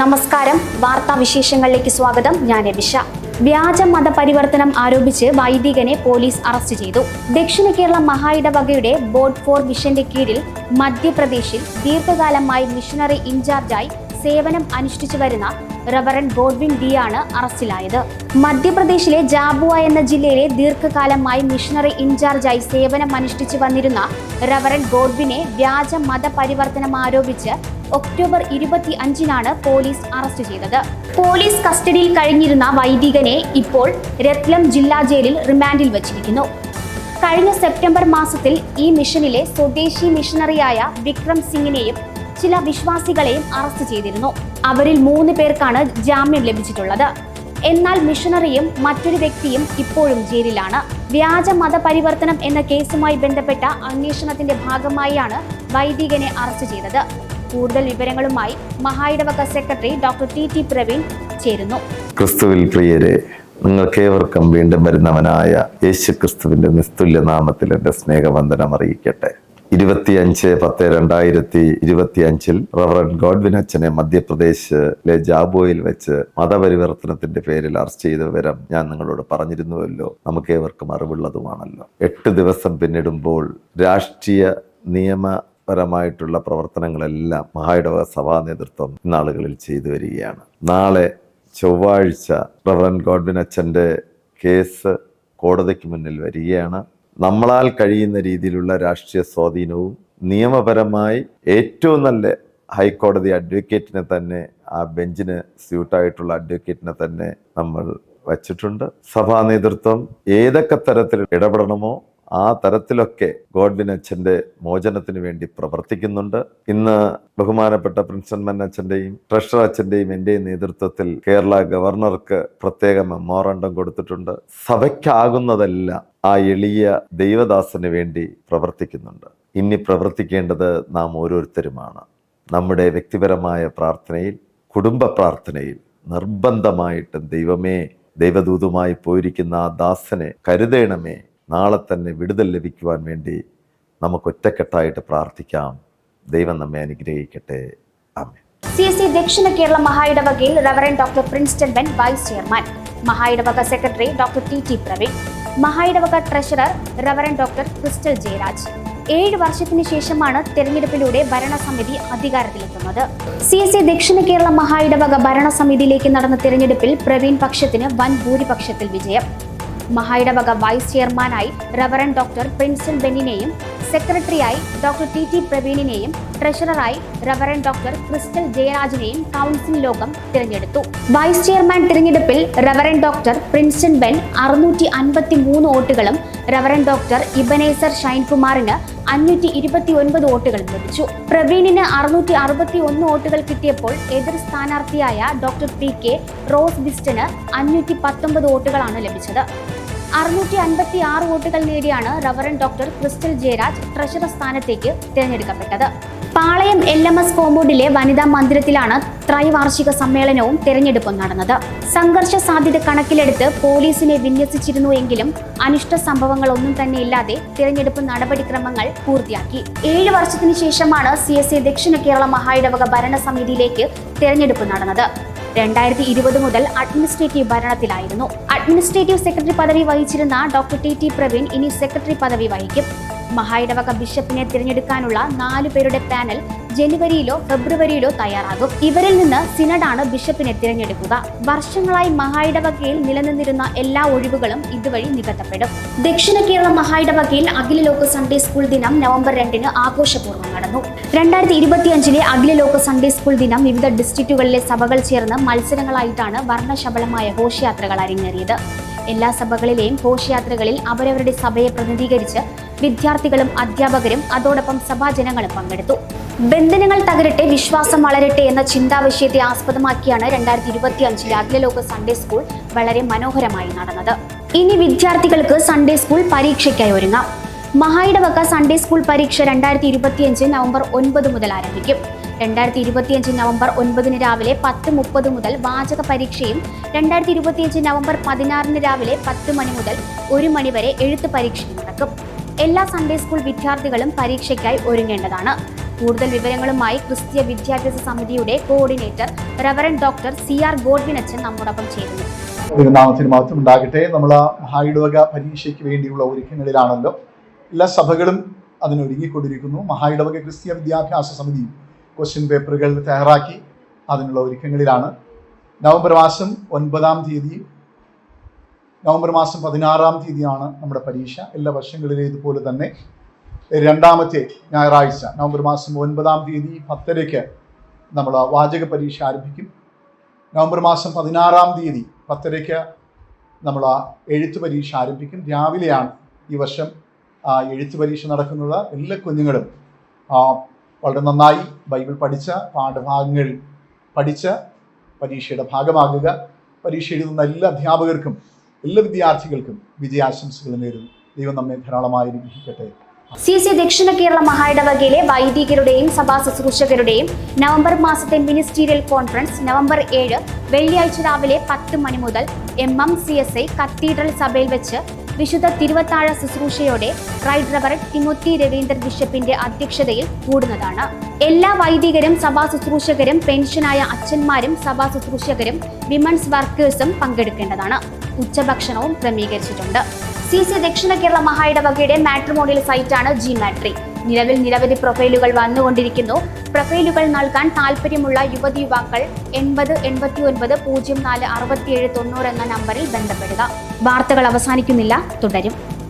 നമസ്കാരം. വാർത്താ വിശേഷങ്ങളിലേക്ക് സ്വാഗതം. ഞാൻ എബിഷ വ്യാജ മതപരിവർത്തനം ആരോപിച്ച് വൈദികനെ പോലീസ് അറസ്റ്റ് ചെയ്തു. ദക്ഷിണ കേരള മഹായിടവകയുടെ ബോർഡ് ഫോർ മിഷന്റെ കീഴിൽ മധ്യപ്രദേശിൽ ദീർഘകാലമായി മിഷണറി ഇൻചാർജായി സേവനം അനുഷ്ഠിച്ചു വരുന്ന റവറൻ ഗോഡ്വിൻ ഡി ആണ് അറസ്റ്റിലായത്. മധ്യപ്രദേശിലെ ജാബുവ എന്ന ജില്ലയിലെ ദീർഘകാലമായി മിഷണറി ഇൻചാർജായി സേവനം അനുഷ്ഠിച്ചു വന്നിരുന്ന റവറൻ ഗോഡ്വിനെ വ്യാജ മതപരിവർത്തനം ആരോപിച്ച് ഒക്ടോബർ ഇരുപത്തി അഞ്ചിനാണ് പോലീസ് അറസ്റ്റ് ചെയ്തത്. പോലീസ് കസ്റ്റഡിയിൽ കഴിഞ്ഞിരുന്ന വൈദികനെ ഇപ്പോൾ രത്ലം ജില്ലാ ജയിലിൽ റിമാൻഡിൽ വച്ചിരിക്കുന്നു. കഴിഞ്ഞ സെപ്റ്റംബർ മാസത്തിൽ ഈ മിഷനിലെ സ്വദേശി മിഷണറിയായ വിക്രം സിംഗിനെയും ചില വിശ്വാസികളെയും അറസ്റ്റ് ചെയ്തിരുന്നു. അവരിൽ മൂന്ന് പേർക്കാണ് ജാമ്യം ലഭിച്ചിട്ടുള്ളത്. എന്നാൽ മിഷണറിയും മറ്റൊരു വ്യക്തിയും ഇപ്പോഴും ജയിലിലാണ്. വ്യാജ മതപരിവർത്തനം എന്ന കേസുമായി ബന്ധപ്പെട്ട അന്വേഷണത്തിന്റെ ഭാഗമായാണ് വൈദികനെ അറസ്റ്റ് ചെയ്തത്. കൂടുതൽ വിവരങ്ങളുമായി മഹായിടവക secretary doctor T T Praveen ചേരുന്നു. ക്രിസ്തുവിൽ പ്രിയരെ നിങ്ങൾക്കേവർക്കും വീണ്ടും വരുന്നവനായ യേശു ക്രിസ്തുവിന്റെ നിസ്തുല്യ നാമത്തിൽ സ്നേഹവന്ദനം അറിയിക്കട്ടെ. ഇരുപത്തിയഞ്ച് പത്ത് രണ്ടായിരത്തി ഇരുപത്തി അഞ്ചിൽ റവറൻ ഗോഡ്വിൻ അച്ഛനെ മധ്യപ്രദേശിലെ ജാബോയിൽ വെച്ച് മതപരിവർത്തനത്തിന്റെ പേരിൽ അറസ്റ്റ് ചെയ്ത വിവരം ഞാൻ നിങ്ങളോട് പറഞ്ഞിരുന്നുവല്ലോ. നമുക്ക് ഏവർക്കും അറിവുള്ളതുമാണല്ലോ. എട്ട് ദിവസം പിന്നിടുമ്പോൾ രാഷ്ട്രീയ നിയമ പരമായിട്ടുള്ള പ്രവർത്തനങ്ങളെല്ലാം മഹായിടവ സഭാ നേതൃത്വം ഇന്നാളുകളിൽ ചെയ്തു വരികയാണ്. നാളെ ചൊവ്വാഴ്ച റവറൻ ഗോഡ്വിൻ അച്ഛന്റെ കേസ് കോടതിക്ക് മുന്നിൽ വരികയാണ്. നമ്മളാൽ കഴിയുന്ന രീതിയിലുള്ള രാഷ്ട്രീയ സ്വാധീനവും നിയമപരമായി ഏറ്റവും നല്ല ഹൈക്കോടതി അഡ്വക്കേറ്റിനെ തന്നെ ആ ബെഞ്ചിന് സ്യൂട്ടായിട്ടുള്ള അഡ്വക്കേറ്റിനെ തന്നെ നമ്മൾ വച്ചിട്ടുണ്ട്. സഭാ നേതൃത്വം ഏതൊക്കെ തരത്തിൽ ഇടപെടണമോ ആ തരത്തിലൊക്കെ ഗോഡ്വിൻ അച്ഛന്റെ മോചനത്തിന് വേണ്ടി പ്രവർത്തിക്കുന്നുണ്ട്. ഇന്ന് ബഹുമാനപ്പെട്ട പ്രിൻസൺ അച്ഛന്റെയും ട്രഷറർ അച്ഛന്റെയും എന്റെയും നേതൃത്വത്തിൽ കേരള ഗവർണർക്ക് പ്രത്യേക മെമ്മോറണ്ടം കൊടുത്തിട്ടുണ്ട്. സഭയ്ക്കാകുന്നതെല്ലാം ആ എളിയ ദൈവദാസന് വേണ്ടി പ്രവർത്തിക്കുന്നുണ്ട്. ഇനി പ്രവർത്തിക്കേണ്ടത് നാം ഓരോരുത്തരുമാണ്. നമ്മുടെ വ്യക്തിപരമായ പ്രാർത്ഥനയിൽ കുടുംബ പ്രാർത്ഥനയിൽ നിർബന്ധമായിട്ടും ദൈവമേ ദൈവദൂതുമായി പോയിരിക്കുന്ന ആ ദാസനെ കരുതേണമേ നാളെ തന്നെ വിടുതൽ ലഭിക്കുവാൻ വേണ്ടി നമുക്ക് ഒറ്റക്കെട്ടായിട്ട് പ്രാർത്ഥിക്കാം. ദൈവം നമ്മെ അനുഗ്രഹിക്കട്ടെ. ആമേ സി എസ് സി ദക്ഷിണ Kerala മഹായിടവകയിൽ reverend doctor Prince Ben vice chairman മഹായിടവക secretary doctor T T Praveen മഹായിടവക treasurer reverend doctor Crystal Jayaraj ഏഴ് വർഷത്തിന് ശേഷമാണ് തെരഞ്ഞെടുപ്പിലൂടെ ഭരണസമിതി അധികാരത്തിലെത്തുന്നത്. സി എസ് സി ദക്ഷിണ കേരള മഹായിടവക ഭരണസമിതിയിലേക്ക് നടന്ന തെരഞ്ഞെടുപ്പിൽ പ്രവീൺ പക്ഷത്തിന് വൻ ഭൂരിപക്ഷത്തിൽ വിജയം. മഹായിടവക വൈസ് ചെയർമാനായി റവറൻ ഡോക്ടർ പ്രിൻസൺ ബെന്നിനെയും സെക്രട്ടറിയായി ഡോക്ടർ ടി ടി പ്രവീണിനെയും ട്രഷററായി റവറൻ ഡോക്ടർ ക്രിസ്റ്റൽ ജയരാജിനെയും കൗൺസിൽ യോഗം തിരഞ്ഞെടുത്തു. വൈസ് ചെയർമാൻ തിരഞ്ഞെടുപ്പിൽ റവറൻ ഡോക്ടർ പ്രിൻസൺ ബെൻ അറുന്നൂറ്റി അൻപത്തി മൂന്ന് വോട്ടുകളും റവറൻ ഡോക്ടർ ഇബനേസർ ഷൈൻകുമാറിന് അഞ്ഞൂറ്റി ഇരുപത്തി ഒൻപത് വോട്ടുകളും ലഭിച്ചു. പ്രവീണിന് അറുന്നൂറ്റി അറുപത്തി ഒന്ന് വോട്ടുകൾ കിട്ടിയപ്പോൾ എതിർ സ്ഥാനാർത്ഥിയായ ഡോക്ടർ പി കെ റോസ് ബിസ്റ്റന് അഞ്ഞൂറ്റി പത്തൊമ്പത് വോട്ടുകളാണ് ലഭിച്ചത്. അറുന്നൂറ്റി അൻപത്തി ആറ് വോട്ടുകൾ നേടിയാണ് reverend doctor Crystal Jayaraj treasurer സ്ഥാനത്തേക്ക് തിരഞ്ഞെടുക്കപ്പെട്ടത്. പാളയം എൽ എം എസ് കോമ്പൗണ്ടിലെ വനിതാ മന്ദിരത്തിലാണ് ത്രൈവാർഷിക സമ്മേളനവും തെരഞ്ഞെടുപ്പും നടന്നത്. സംഘർഷ സാധ്യത കണക്കിലെടുത്ത് പോലീസിനെ വിന്യസിച്ചിരുന്നു എങ്കിലും അനിഷ്ട സംഭവങ്ങളൊന്നും തന്നെ ഇല്ലാതെ തിരഞ്ഞെടുപ്പ് നടപടിക്രമങ്ങൾ പൂർത്തിയാക്കി. ഏഴ് വർഷത്തിന് ശേഷമാണ് സി എസ് എ ദക്ഷിണ കേരള മഹായിടവക ഭരണസമിതിയിലേക്ക് തെരഞ്ഞെടുപ്പ് നടന്നത്. രണ്ടായിരത്തി ഇരുപത് മുതൽ അഡ്മിനിസ്ട്രേറ്റീവ് ഭരണത്തിലായിരുന്നു. അഡ്മിനിസ്ട്രേറ്റീവ് സെക്രട്ടറി പദവി വഹിച്ചിരുന്ന ഡോക്ടർ ടി ടി പ്രവീൺ ഇനി സെക്രട്ടറി പദവി വഹിക്കും. മഹായിടവക ബിഷപ്പിനെ തിരഞ്ഞെടുക്കാനുള്ള നാലു പേരുടെ പാനൽ ജനുവരിയിലോ ഫെബ്രുവരിയിലോ തയ്യാറാകും. ഇവരിൽ നിന്ന് സിനഡാണ് ബിഷപ്പിനെ തിരഞ്ഞെടുക്കുക. വർഷങ്ങളായി മഹായിടവകയിൽ നിലനിന്നിരുന്ന എല്ലാ ഒഴിവുകളും ഇതുവഴി നികത്തപ്പെടും. ദക്ഷിണ കേരള മഹായിടവകയിൽ അഖില ലോക സൺഡേ സ്കൂൾ ദിനം നവംബർ രണ്ടിന് ആഘോഷപൂർവം നടന്നു. രണ്ടായിരത്തി ഇരുപത്തിയഞ്ചിലെ അഖില ലോക സൺഡേ സ്കൂൾ ദിനം വിവിധ ഡിസ്ട്രിക്റ്റുകളിലെ സഭകൾ ചേർന്ന് മത്സരങ്ങളായിട്ടാണ് വർണശബളമായ ഘോഷയാത്രകൾ അരങ്ങേറിയത്. എല്ലാ സഭകളിലെയും ഘോഷയാത്രകളിൽ അവരവരുടെ സഭയെ പ്രതിനിധീകരിച്ച് വിദ്യാർത്ഥികളും അധ്യാപകരും അതോടൊപ്പം സഭാജനങ്ങളും പങ്കെടുത്തു. ബന്ധനങ്ങൾ തകരട്ടെ വിശ്വാസം വളരട്ടെ എന്ന ചിന്താവിഷയത്തെ ആസ്പദമാക്കിയാണ് രണ്ടായിരത്തി ഇരുപത്തി അഞ്ചിലെ അഖിലലോക സൺഡേ സ്കൂൾ വളരെ മനോഹരമായി നടന്നത്. ഇനി വിദ്യാർത്ഥികൾക്ക് സൺഡേ സ്കൂൾ പരീക്ഷയ്ക്കായി ഒരുങ്ങാം. മഹായിടവക സൺഡേ സ്കൂൾ പരീക്ഷ രണ്ടായിരത്തി ഇരുപത്തിയഞ്ച് നവംബർ ഒൻപത് മുതൽ ആരംഭിക്കും. രണ്ടായിരത്തി ഇരുപത്തിയഞ്ച് നവംബർ ഒൻപതിന് രാവിലെ പത്ത് മുപ്പത് മുതൽ വാചക പരീക്ഷയും രണ്ടായിരത്തി ഇരുപത്തിയഞ്ച് നവംബർ പതിനാറിന് രാവിലെ പത്ത് മണി മുതൽ ഒരു മണി വരെ എഴുത്ത് പരീക്ഷയും നടക്കും. എല്ലാ സൺഡേ സ്കൂൾ വിദ്യാർത്ഥികളും പരീക്ഷയ്ക്കായി ഒരുങ്ങേണ്ടതാണ്. കൂടുതൽ വിവരങ്ങളുമായി ക്രിസ്തീയ വിദ്യാഭ്യാസ സമിതിയുടെ coordinator reverend doctor C R ഗോഡ്വിനച്ചൻ നമ്മോടൊപ്പം ചേരുന്നു. തിരുനാമത്തിന് മഹത്വം ഉണ്ടാകട്ടെ. നമ്മൾ മഹായിടവക പരീക്ഷയ്ക്ക് വേണ്ടിയുള്ള ഒരുക്കങ്ങളിലാണല്ലോ. എല്ലാ സഭകളും അതിനൊരുങ്ങിക്കൊണ്ടിരിക്കുന്നു മഹായിടവക ക്രിസ്തീയ വിദ്യാഭ്യാസ സമിതി ക്വസ്റ്റ്യൻ പേപ്പറുകൾ തയ്യാറാക്കി അതിനുള്ള ഒരുക്കങ്ങളിലാണ്. നവംബർ മാസം ഒൻപതാം തീയതി നവംബർ മാസം പതിനാറാം തീയതിയാണ് നമ്മുടെ പരീക്ഷ. എല്ലാ വർഷങ്ങളിലും ഇതുപോലെ തന്നെ. രണ്ടാമത്തെ ഞായറാഴ്ച നവംബർ മാസം ഒൻപതാം തീയതി പത്തരയ്ക്ക് നമ്മൾ വാചക പരീക്ഷ ആരംഭിക്കും. നവംബർ മാസം പതിനാറാം തീയതി പത്തരയ്ക്ക് നമ്മൾ എഴുത്ത് പരീക്ഷ ആരംഭിക്കും. രാവിലെയാണ് ഈ വർഷം എഴുത്ത് പരീക്ഷ നടക്കുന്നത്. എല്ലാ കുഞ്ഞുങ്ങളും വളരെ നന്നായി ബൈബിൾ പഠിച്ച പാഠഭാഗങ്ങൾ പഠിച്ച് പരീക്ഷയുടെ ഭാഗമാകുക. പരീക്ഷ എഴുതുന്ന എല്ലാ അധ്യാപകർക്കും എല്ലാ വിദ്യാർത്ഥികൾക്കും വിജയാശംസകൾ നേരുന്നു. ദൈവം നമ്മെ ധാരാളമായി അനുഗ്രഹിക്കട്ടെ. സി സി ദക്ഷിണ കേരള മഹായിടവകയിലെ വൈദികരുടെയും സഭാ ശുശ്രൂഷകരുടെയും നവംബർ മാസത്തെ മിനിസ്റ്റീരിയൽ കോൺഫറൻസ് നവംബർ ഏഴ് വെള്ളിയാഴ്ച രാവിലെ പത്ത് മണി മുതൽ M M C S I cathedral സഭയിൽ വെച്ച് വിശുദ്ധ തിരുവത്താഴ ശുശ്രൂഷയോടെ റൈറ്റ് റവർ തിമോത്തി രവീന്ദ്രൻ ബിഷപ്പിന്റെ അധ്യക്ഷതയിൽ കൂടുന്നതാണ്. എല്ലാ വൈദികരും സഭാ ശുശ്രൂഷകരും പെൻഷനായ അച്ഛന്മാരും സഭാ ശുശ്രൂഷകരും വിമൻസ് വർക്കേഴ്സും പങ്കെടുക്കേണ്ടതാണ്. ഉച്ചഭക്ഷണവും ക്രമീകരിച്ചിട്ടുണ്ട്. സി സി ദക്ഷിണ കേരള മഹായിടവകയുടെ മാട്രിമോണിയൽ സൈറ്റാണ് ജി മാട്രി. നിലവിൽ നിരവധി പ്രൊഫൈലുകൾ വന്നുകൊണ്ടിരിക്കുന്നു. പ്രൊഫൈലുകൾ നൽകാൻ താല്പര്യമുള്ള യുവതി യുവാക്കൾ എൺപത് എൺപത്തി ഒൻപത് പൂജ്യം നാല് അറുപത്തിയേഴ് തൊണ്ണൂറ് എന്ന നമ്പറിൽ ബന്ധപ്പെടുക. വാർത്തകൾ അവസാനിക്കുന്നില്ല. തുടരും.